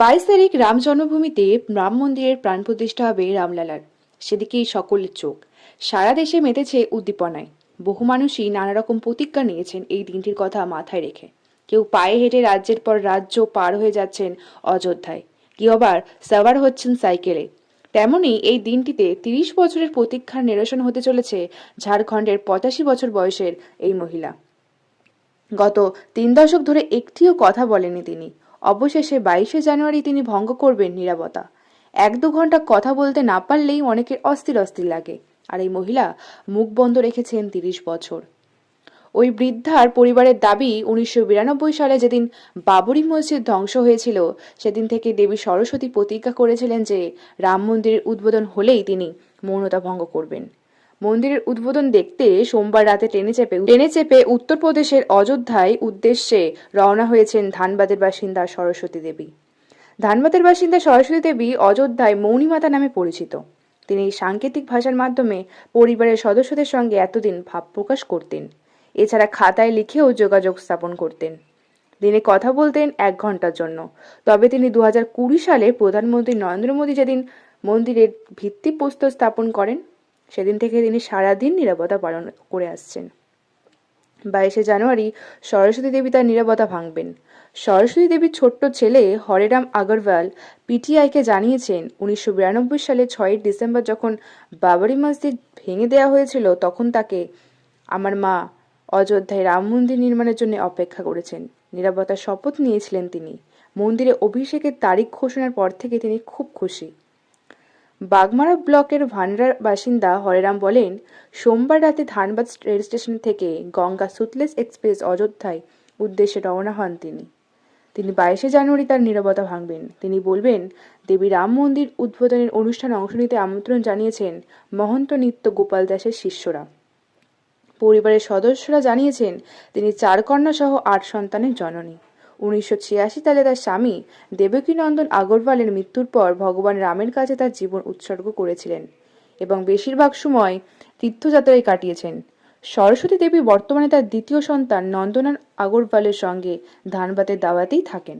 বাইশ তারিখ রাম জন্মভূমিতে রাম মন্দিরের প্রাণ প্রতিষ্ঠা হবে রামলালার। সেদিকেই সকলের চোখ। সারা দেশে মেতেছে উদ্দীপনায়। বহু মানুষই নানা রকম প্রতিজ্ঞা নিয়েছেন এই দিনটির কথা মাথায় রেখে। কেউ পায়ে হেঁটে রাজ্যের পর রাজ্য পার হয়ে যাচ্ছেন অযোধ্যায়। কেউ আবার সাওয়ার হচ্ছেন সাইকেলে। তেমনি এই দিনটিতে তিরিশ বছরের প্রতীক্ষার নিরসন হতে চলেছে ঝাড়খণ্ডের পঁচাশি বছর বয়সের এই মহিলা। গত তিন দশক ধরে একটিও কথা বলেনি তিনি। অবশেষে বাইশে জানুয়ারি তিনি ভঙ্গ করবেন নিরাপত্তা এক দু ঘণ্টা কথা বলতে না পারলেই অনেকের অস্থির অস্থির লাগে। আর এই মহিলা মুখ বন্ধ রেখেছেন তিরিশ বছর। ওই বৃদ্ধার পরিবারের দাবি উনিশশো বিরানব্বই সালে যেদিন বাবরি মসজিদ ধ্বংস হয়েছিল, সেদিন থেকে দেবী সরস্বতী প্রতিজ্ঞা করেছিলেন যে রাম মন্দিরের উদ্বোধন হলেই তিনি মৌনতা ভঙ্গ করবেন। মন্দিরের উদ্বোধন দেখতে সোমবার রাতে ট্রেনে চেপে ট্রেনে চেপে উত্তরপ্রদেশের অযোধ্যায় উদ্দেশ্যে রওনা হয়েছেন ধানবাদের বাসিন্দা সরস্বতী দেবী। ধানবাদের বাসিন্দা সরস্বতী দেবী অযোধ্যায় মৌনিমাতা নামে পরিচিত। তিনি সাংকেতিক ভাষার মাধ্যমে পরিবারের সদস্যদের সঙ্গে এতদিন ভাব প্রকাশ করতেন। এছাড়া খাতায় লিখেও যোগাযোগ স্থাপন করতেন। দিনে কথা বলতেন এক ঘণ্টার জন্য। তবে তিনি দু সালে প্রধানমন্ত্রী নরেন্দ্র মোদী যেদিন মন্দিরের ভিত্তিপ্রস্তর স্থাপন করেন সেদিন থেকে তিনি সারাদিন নিরাপত্তা পালন করে আসছেন। বাইশে জানুয়ারি সরস্বতী দেবী তার নিরাপত্তা ভাঙবেন। সরস্বতী দেবীর ছোট্ট ছেলে হরেরাম আগরওয়াল পিটিআইকে জানিয়েছেন, উনিশশো বিরানব্বই সালে ছয়ই ডিসেম্বর যখন বাবরি মসজিদ ভেঙে দেওয়া হয়েছিল, তখন তাকে আমার মা অযোধ্যায় রাম মন্দির নির্মাণের জন্য অপেক্ষা করেছেন। নিরাপত্তার শপথ নিয়েছিলেন তিনি। মন্দিরে অভিষেকের তারিখ ঘোষণার পর থেকে তিনি খুব খুশি। বাগমারা ব্লকের ভান্ডার বাসিন্দা হরেরাম বলেন, সোমবার রাতে ধানবাদ রেল স্টেশন থেকে গঙ্গা সুতলেস এক্সপ্রেস অযোধ্যায় উদ্দেশ্যে রওনা হন তিনি। তিনি বাইশে জানুয়ারি তার নিরবতা ভাঙবেন। তিনি বলবেন, দেবী রাম মন্দির উদ্বোধনের অনুষ্ঠানে অংশ নিতে আমন্ত্রণ জানিয়েছেন মহন্ত নিত্য গোপাল দাসের শিষ্যরা। পরিবারের সদস্যরা জানিয়েছেন, তিনি চার কন্যা সহ আট সন্তানের জননী। উনিশশো ছিয়াশি সালে তার স্বামী দেবকীনন্দন আগরওয়ালের মৃত্যুর পর ভগবান রামের কাছে তার জীবন উৎসর্গ করেছিলেন এবং বেশিরভাগ সময় তীর্থযাত্রায় কাটিয়েছেন। সরস্বতী দেবী বর্তমানে তার দ্বিতীয় সন্তান নন্দনান আগরওয়ালের সঙ্গে ধানবাতের দাওয়াতেই থাকেন।